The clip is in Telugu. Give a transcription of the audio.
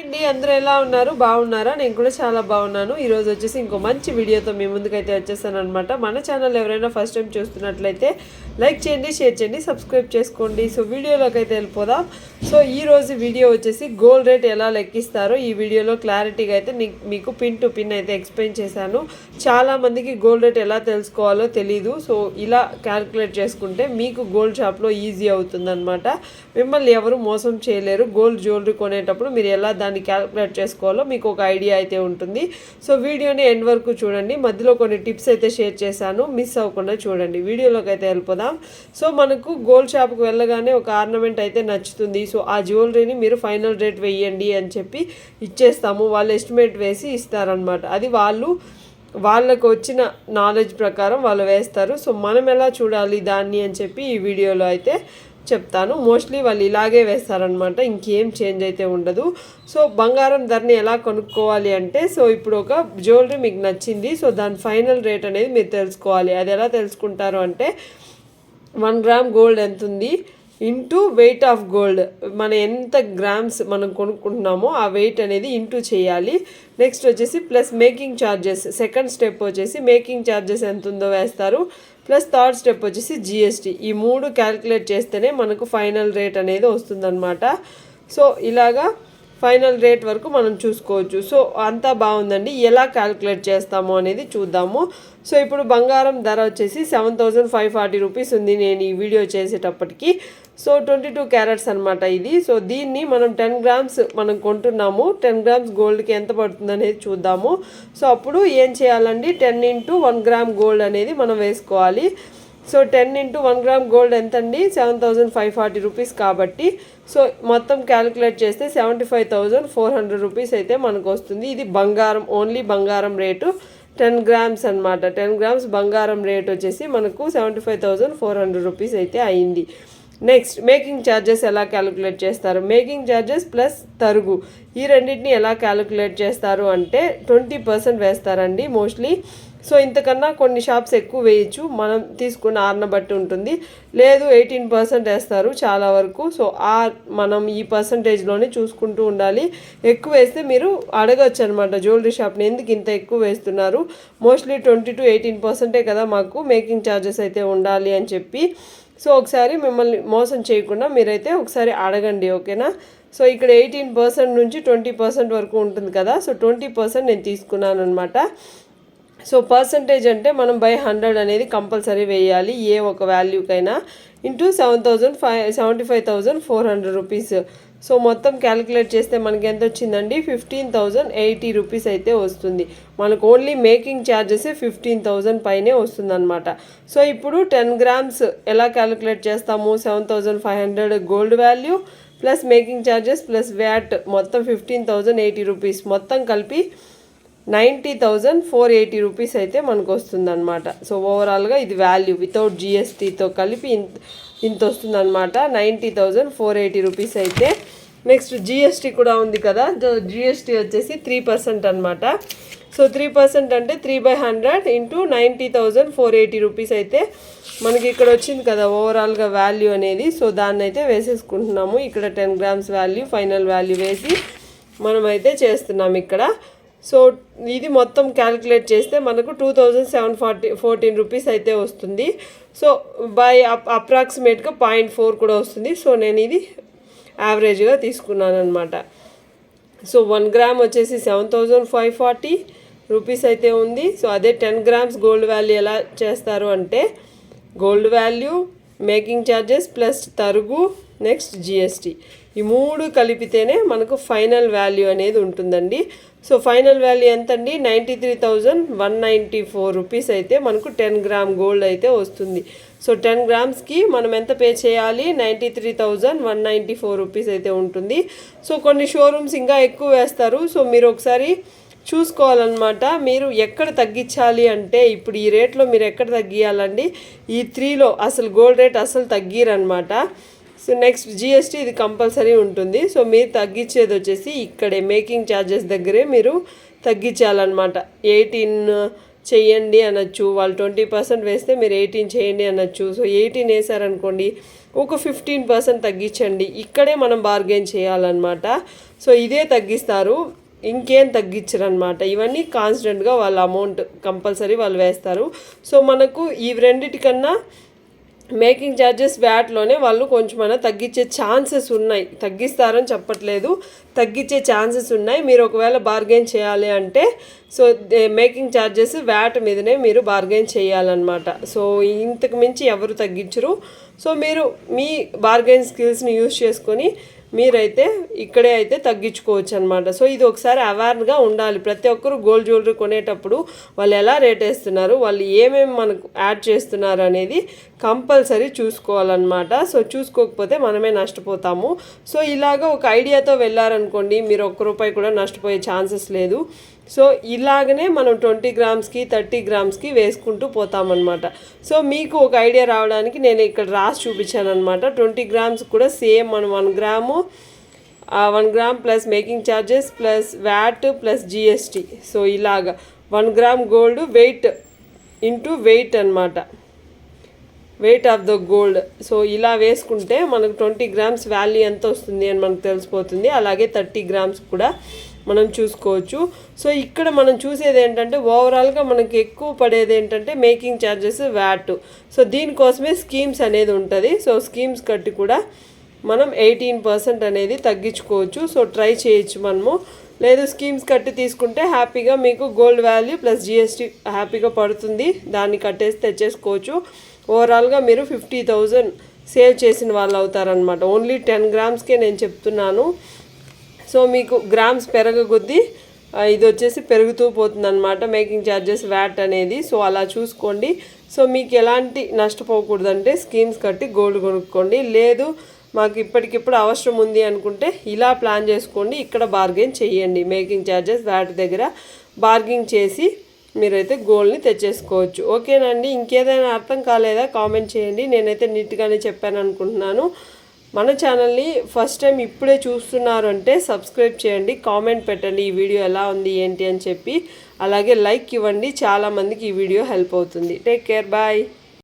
అండి అందరూ ఎలా ఉన్నారు? బాగున్నారా? నేను కూడా చాలా బాగున్నాను. ఈరోజు వచ్చేసి ఇంకో మంచి వీడియోతో మీ ముందుకైతే వచ్చేసాను అనమాట మన ఛానల్ ఎవరైనా ఫస్ట్ టైం చూస్తున్నట్లయితే లైక్ చేయండి షేర్ చేయండి సబ్స్క్రైబ్ చేసుకోండి. సో వీడియోలోకి అయితే వెళ్ళిపోదాం. సో ఈ రోజు వీడియో వచ్చేసి గోల్డ్ రేట్ ఎలా లెక్కిస్తారో ఈ వీడియోలో క్లారిటీగా అయితే మీకు పిన్ టు పిన్ అయితే ఎక్స్ప్లెయిన్ చేశాను. చాలా మందికి గోల్డ్ రేట్ ఎలా తెలుసుకోవాలో తెలీదు. సో ఇలా క్యాలిక్యులేట్ చేసుకుంటే మీకు గోల్డ్ షాప్లో ఈజీ అవుతుందన్నమాట. మిమ్మల్ని ఎవరు మోసం చేయలేరు. గోల్డ్ జ్యువెలరీ కొనేటప్పుడు మీరు ఎలా దాన్ని క్యాలిక్యులేట్ చేసుకోవాలో మీకు ఒక ఐడియా అయితే ఉంటుంది. సో వీడియోని ఎండ్ వరకు చూడండి. మధ్యలో కొన్ని టిప్స్ అయితే షేర్ చేశాను. మిస్ అవ్వకుండా చూడండి. వీడియోలోకి అయితే వెళ్ళిపోదాం. సో మనకు గోల్డ్ షాప్కి వెళ్ళగానే ఒక ఆర్నమెంట్ అయితే నచ్చుతుంది. సో ఆ జ్యువెలరీని మీరు ఫైనల్ రేట్ వేయండి అని చెప్పి ఇచ్చేస్తాము. వాళ్ళు ఎస్టిమేట్ వేసి ఇస్తారనమాట అది వాళ్ళు వాళ్ళకు వచ్చిన నాలెడ్జ్ ప్రకారం వాళ్ళు వేస్తారు. సో మనం ఎలా చూడాలి దాన్ని అని చెప్పి ఈ వీడియోలో అయితే చెప్తాను. మోస్ట్లీ వాళ్ళు ఇలాగే వేస్తారనమాట ఇంకేం చేంజ్ అయితే ఉండదు. సో బంగారం ధరని ఎలా కొనుక్కోవాలి అంటే సో ఇప్పుడు ఒక జ్యువెలరీ మీకు నచ్చింది. సో దాని ఫైనల్ రేట్ అనేది మీరు తెలుసుకోవాలి. అది ఎలా తెలుసుకుంటారు అంటే వన్ గ్రామ్ గోల్డ్ ఎంత ఉంది? Into weight of gold. మన ఎంత గ్రామ్స్ మనం కొనుక్కుంటున్నామో ఆ వెయిట్ అనేది ఇంటూ చేయాలి. నెక్స్ట్ వచ్చేసి plus making charges second step వచ్చేసి మేకింగ్ ఛార్జెస్ ఎంత ఉందో వేస్తారు. ప్లస్ థర్డ్ స్టెప్ వచ్చేసి జిఎస్టీ. ఈ మూడు క్యాలిక్యులేట్ చేస్తేనే మనకు ఫైనల్ రేట్ అనేది వస్తుందన్నమాట. సో ఇలాగా ఫైనల్ రేట్ వరకు మనం చూసుకోవచ్చు. సో అంతా బాగుందండి. ఎలా క్యాలిక్యులేట్ చేస్తాము అనేది చూద్దాము. సో ఇప్పుడు బంగారం ధర వచ్చేసి seven thousand five forty rupees ఉంది. నేను ఈ వీడియో చేసేటప్పటికి సో ట్వంటీ టూ క్యారెట్స్ అనమాట ఇది. సో దీన్ని మనం టెన్ గ్రామ్స్ మనం కొంటున్నాము. టెన్ గ్రామ్స్ గోల్డ్కి ఎంత పడుతుంది అనేది చూద్దాము. సో అప్పుడు ఏం చేయాలండి? Ten into one gram gold అనేది మనం వేసుకోవాలి. So ten into one gram gold ఎంత అండి seven thousand five forty rupees కాబట్టి. సో మొత్తం క్యాలిక్యులేట్ చేస్తే seventy five thousand four hundred rupees అయితే మనకు వస్తుంది. ఇది బంగారం ఓన్లీ బంగారం రేటు. టెన్ గ్రామ్స్ అనమాట టెన్ గ్రామ్స్ బంగారం రేట్ వచ్చేసి మనకు seventy five thousand four hundred rupees అయితే అయింది. నెక్స్ట్ మేకింగ్ ఛార్జెస్ ఎలా క్యాలిక్యులేట్ చేస్తారు? మేకింగ్ ఛార్జెస్ ప్లస్ తరుగు. ఈ రెండింటిని ఎలా క్యాలిక్యులేట్ చేస్తారు అంటే ట్వంటీ పర్సెంట్ వేస్తారండి మోస్ట్లీ సో ఇంతకన్నా కొన్ని షాప్స్ ఎక్కువ వేయచ్చు. మనం తీసుకున్న ఆర్న బట్టి ఉంటుంది. లేదు ఎయిటీన్ పర్సెంట్ వేస్తారు చాలా వరకు. సో ఆ మనం ఈ పర్సంటేజ్లోనే చూసుకుంటూ ఉండాలి. ఎక్కువ వేస్తే మీరు అడగచ్చు అనమాట జ్యువెలరీ షాప్ని ఎందుకు ఇంత ఎక్కువ వేస్తున్నారు? మోస్ట్లీ ట్వంటీ టు ఎయిటీన్ పర్సెంటే కదా మాకు మేకింగ్ ఛార్జెస్ అయితే ఉండాలి అని చెప్పి. సో ఒకసారి మిమ్మల్ని మోసం చేయకుండా మీరైతే ఒకసారి అడగండి ఓకేనా? సో ఇక్కడ ఎయిటీన్ పర్సెంట్ నుంచి ట్వంటీ పర్సెంట్ వరకు ఉంటుంది కదా సో ట్వంటీ పర్సెంట్ నేను తీసుకున్నాను అనమాట సో పర్సంటేజ్ అంటే మనం బై హండ్రెడ్ అనేది కంపల్సరీ వేయాలి. ఏ ఒక వాల్యూకైనా into seven thousand five seventy five thousand four hundred rupees so మొత్తం క్యాలిక్యులేట్ చేస్తే మనకి ఎంత వచ్చిందండి? ఫిఫ్టీన్ థౌజండ్ ఎయిటీ రూపీస్ అయితే వస్తుంది. మనకు only making charges fifteen thousand పైనే వస్తుందన్నమాట. సో ఇప్పుడు టెన్ గ్రామ్స్ ఎలా క్యాలిక్యులేట్ చేస్తాము? Seven thousand five hundred gold value plus making charges plus VAT మొత్తం ఫిఫ్టీన్ థౌజండ్ ఎయిటీ రూపీస్ మొత్తం కలిపి ninety thousand four eighty rupees అయితే మనకు వస్తుందన్నమాట సో ఓవరాల్గా ఇది వాల్యూ వితౌట్ జిఎస్టీతో కలిపి ఇంత ఇంత వస్తుందన్నమాట. Ninety thousand four eighty rupees అయితే. నెక్స్ట్ జిఎస్టీ కూడా ఉంది కదా జిఎస్టీ వచ్చేసి త్రీ పర్సెంట్ అనమాట సో త్రీ పర్సెంట్ అంటే three by hundred into ninety thousand four eighty rupees అయితే మనకి ఇక్కడ వచ్చింది కదా ఓవరాల్గా వాల్యూ అనేది. సో దాన్ని అయితే వేసేసుకుంటున్నాము. ఇక్కడ ten grams value final value వేసి మనమైతే చేస్తున్నాం ఇక్కడ. సో ఇది మొత్తం క్యాలిక్యులేట్ చేస్తే మనకు two thousand seven forty fourteen rupees అయితే వస్తుంది. సో బై అప్ అప్రాక్సిమేట్గా పాయింట్ ఫోర్ కూడా వస్తుంది. సో నేను ఇది యావరేజ్గా తీసుకున్నాను అనమాట సో వన్ గ్రామ్ వచ్చేసి seven thousand five forty rupees అయితే ఉంది. సో అదే టెన్ గ్రామ్స్ గోల్డ్ వాల్యూ ఎలా చేస్తారు అంటే gold value making charges plus తరుగు నెక్స్ట్ జిఎస్టీ ఈ మూడు కలిపితేనే మనకు ఫైనల్ వాల్యూ అనేది ఉంటుందండి. సో ఫైనల్ వాల్యూ ఎంత అండి ninety three thousand one ninety four rupees అయితే మనకు టెన్ గ్రామ్ గోల్డ్ అయితే వస్తుంది. సో టెన్ గ్రామ్స్కి మనం ఎంత పే చేయాలి? Ninety three thousand one ninety four rupees అయితే ఉంటుంది. సో కొన్ని షోరూమ్స్ ఇంకా ఎక్కువ వేస్తారు. సో మీరు ఒకసారి చూసుకోవాలన్నమాట. మీరు ఎక్కడ తగ్గించాలి అంటే ఇప్పుడు ఈ రేట్లో మీరు ఎక్కడ తగ్గియాలండి? ఈ త్రీలో అసలు గోల్డ్ రేట్ అసలు తగ్గిరనమాట సో నెక్స్ట్ జిఎస్టీ ఇది కంపల్సరీ ఉంటుంది. సో మీరు తగ్గించేది వచ్చేసి ఇక్కడే మేకింగ్ ఛార్జెస్ దగ్గరే మీరు తగ్గించాలన్నమాట. ఎయిటీన్ చేయండి అనొచ్చు. వాళ్ళు ట్వంటీ పర్సెంట్ వేస్తే మీరు ఎయిటీన్ చేయండి అనొచ్చు. సో ఎయిటీన్ వేసారనుకోండి ఒక ఫిఫ్టీన్ పర్సెంట్ తగ్గించండి. ఇక్కడే మనం బార్గెన్ చేయాలన్నమాట. సో ఇదే తగ్గిస్తారు. ఇంకేం తగ్గించరనమాట ఇవన్నీ కాన్స్టెంట్గా వాళ్ళ అమౌంట్ కంపల్సరీ వాళ్ళు వేస్తారు. సో మనకు ఈ రెండిటికన్నా మేకింగ్ ఛార్జెస్ వ్యాట్లోనే వాళ్ళు కొంచెమైనా తగ్గించే ఛాన్సెస్ ఉన్నాయి. తగ్గిస్తారని చెప్పట్లేదు. తగ్గించే ఛాన్సెస్ ఉన్నాయి. మీరు ఒకవేళ బార్గెన్ చేయాలి అంటే సో మేకింగ్ ఛార్జెస్ వ్యాట్ మీదనే మీరు బార్గెన్ చేయాలన్నమాట. సో ఇంతకు మించి ఎవరు తగ్గించరు. సో మీరు మీ బార్గెన్ స్కిల్స్ని యూజ్ చేసుకొని మీరైతే ఇక్కడే అయితే తగ్గించుకోవచ్చు అనమాట సో ఇది ఒకసారి అవేర్గా ఉండాలి. ప్రతి ఒక్కరు గోల్డ్ జ్యువెలరీ కొనేటప్పుడు వాళ్ళు ఎలా రేట్ వేస్తున్నారు వాళ్ళు ఏమేమి మనకు యాడ్ చేస్తున్నారు అనేది కంపల్సరీ చూసుకోవాలన్నమాట. సో చూసుకోకపోతే మనమే నష్టపోతాము. సో ఇలాగ ఒక ఐడియాతో వెళ్ళారనుకోండి మీరు ఒక్క రూపాయి కూడా నష్టపోయే ఛాన్సెస్ లేదు. సో ఇలాగనే మనం ట్వంటీ గ్రామ్స్కి థర్టీ గ్రామ్స్కి వేసుకుంటూ పోతామన్నమాట. సో మీకు ఒక ఐడియా రావడానికి నేను ఇక్కడ రాసి చూపించాను అనమాట ట్వంటీ గ్రామ్స్ కూడా సేమ్ మనం one gram one gram plus making charges plus VAT plus GST. So ఇలాగ one gram gold weight into weight అనమాట weight of the gold. So ఇలా వేసుకుంటే మనకు ట్వంటీ గ్రామ్స్ వాల్యూ ఎంత వస్తుంది అని మనకు తెలిసిపోతుంది. అలాగే థర్టీ గ్రామ్స్ కూడా మనం చూసుకోవచ్చు. సో ఇక్కడ మనం చూసేది ఏంటంటే ఓవరాల్గా మనకి ఎక్కువ పడేది ఏంటంటే మేకింగ్ ఛార్జెస్ వ్యాట్. సో దీనికోసమే స్కీమ్స్ అనేది ఉంటుంది. సో స్కీమ్స్ కట్టి కూడా మనం ఎయిటీన్ పర్సెంట్ అనేది తగ్గించుకోవచ్చు. సో ట్రై చేయొచ్చు మనము. లేదు స్కీమ్స్ కట్టి తీసుకుంటే హ్యాపీగా మీకు గోల్డ్ వాల్యూ ప్లస్ జిఎస్టీ హ్యాపీగా పడుతుంది. దాన్ని కట్టేసి తెచ్చేసుకోవచ్చు. ఓవరాల్గా మీరు ఫిఫ్టీ థౌజండ్ సేవ్ చేసిన వాళ్ళు అవుతారనమాట ఓన్లీ టెన్ గ్రామ్స్కే నేను చెప్తున్నాను. సో మీకు గ్రామ్స్ పెరగకొద్దీ కొద్ది ఇది వచ్చేసి పెరుగుతూ పోతుంది అనమాట మేకింగ్ ఛార్జెస్ వ్యాట్ అనేది. సో అలా చూసుకోండి. సో మీకు ఎలాంటి నష్టపోకూడదంటే స్కీమ్స్ కట్టి గోల్డ్ కొనుక్కోండి. లేదు మాకు ఇప్పటికిప్పుడు అవసరం ఉంది అనుకుంటే ఇలా ప్లాన్ చేసుకోండి. ఇక్కడ బార్గెన్ చేయండి. మేకింగ్ ఛార్జెస్ వాటి దగ్గర బార్గింగ్ చేసి మీరైతే గోల్డ్ని తెచ్చేసుకోవచ్చు. ఓకేనండి? ఇంకేదైనా అర్థం కాలేదా? కామెంట్ చేయండి. నేనైతే నీట్గానే చెప్పాను అనుకుంటున్నాను. మన ఛానల్ని ఫస్ట్ టైం ఇప్పుడే చూస్తున్నారు అంటే సబ్స్క్రైబ్ చేయండి. కామెంట్ పెట్టండి ఈ వీడియో ఎలా ఉంది ఏంటి అని చెప్పి. అలాగే లైక్ ఇవ్వండి. చాలామందికి ఈ వీడియో హెల్ప్ అవుతుంది. Take care. బాయ్.